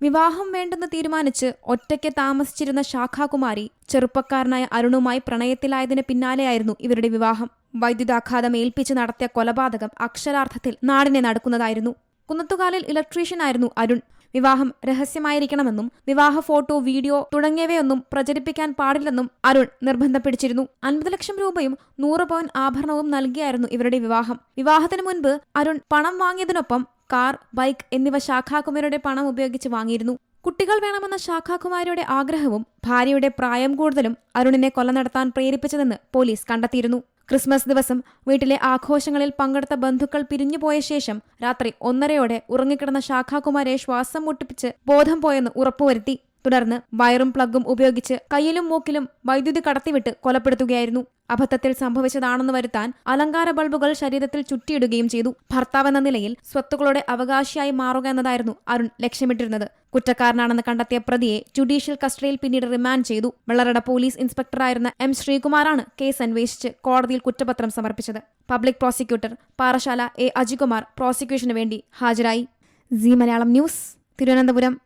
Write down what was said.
വിവാഹം വേണ്ടെന്ന് തീരുമാനിച്ച് ഒറ്റയ്ക്ക് താമസിച്ചിരുന്ന ശാഖാകുമാരി ചെറുപ്പക്കാരനായ അരുണുമായി പ്രണയത്തിലായതിന് പിന്നാലെയായിരുന്നു ഇവരുടെ വിവാഹം. വൈദ്യുതാഘാതം ഏൽപ്പിച്ച് നടത്തിയ കൊലപാതകം അക്ഷരാർത്ഥത്തിൽ നാടിനെ നടക്കുന്നതായിരുന്നു. കുന്നത്തുകാലിൽ ഇലക്ട്രീഷ്യനായിരുന്നു അരുൺ. വിവാഹം രഹസ്യമായിരിക്കണമെന്നും വിവാഹ ഫോട്ടോ വീഡിയോ തുടങ്ങിയവയൊന്നും പ്രചരിപ്പിക്കാൻ പാടില്ലെന്നും അരുൺ നിർബന്ധം പിടിച്ചിരുന്നു അൻപത് ലക്ഷം രൂപയും നൂറ് പവൻ ആഭരണവും നൽകിയായിരുന്നു ഇവരുടെ വിവാഹം. വിവാഹത്തിന് മുൻപ് അരുൺ പണം വാങ്ങിയതിനൊപ്പം കാർ ബൈക്ക് എന്നിവ ശാഖാകുമാരിയുടെ പണം ഉപയോഗിച്ച് വാങ്ങിയിരുന്നു. കുട്ടികൾ വേണമെന്ന ശാഖാകുമാരിയുടെ ആഗ്രഹവും ഭാര്യയുടെ പ്രായം കൂടുതലും അരുണിനെ കൊല നടത്താൻ പ്രേരിപ്പിച്ചതെന്ന് പോലീസ് കണ്ടെത്തിയിരുന്നു. ക്രിസ്മസ് ദിവസം വീട്ടിലെ ആഘോഷങ്ങളിൽ പങ്കെടുത്ത ബന്ധുക്കൾ പിരിഞ്ഞുപോയ ശേഷം രാത്രി ഒന്നരയോടെ ഉറങ്ങിക്കിടന്ന ശാഖാകുമാരെ ശ്വാസം മുട്ടിപ്പിച്ച് ബോധം പോയെന്ന് ഉറപ്പുവരുത്തി. തുടർന്ന് വയറും പ്ലഗും ഉപയോഗിച്ച് കയ്യിലും മൂക്കിലും വൈദ്യുതി കടത്തിവിട്ട് കൊലപ്പെടുത്തുകയായിരുന്നു. അബദ്ധത്തിൽ സംഭവിച്ചതാണെന്ന് വരുത്താൻ അലങ്കാര ബൾബുകൾ ശരീരത്തിൽ ചുറ്റിയിടുകയും ചെയ്തു. ഭർത്താവെന്ന നിലയിൽ സ്വത്തുക്കളുടെ അവകാശിയായി മാറുക എന്നതായിരുന്നു അരുൺ ലക്ഷ്യമിട്ടിരുന്നത്. കുറ്റക്കാരനാണെന്ന് കണ്ടെത്തിയ പ്രതിയെ ജുഡീഷ്യൽ കസ്റ്റഡിയിൽ പിന്നീട് റിമാൻഡ് ചെയ്തു. വെള്ളറട പോലീസ് ഇൻസ്പെക്ടറായിരുന്ന എം ശ്രീകുമാറാണ് കേസ് അന്വേഷിച്ച് കോടതിയിൽ കുറ്റപത്രം സമർപ്പിച്ചത്. Public prosecutor Parassala A Ajikumar പ്രോസിക്യൂഷന് വേണ്ടി ഹാജരായി. C Malayalam news Thiruvananthapuram.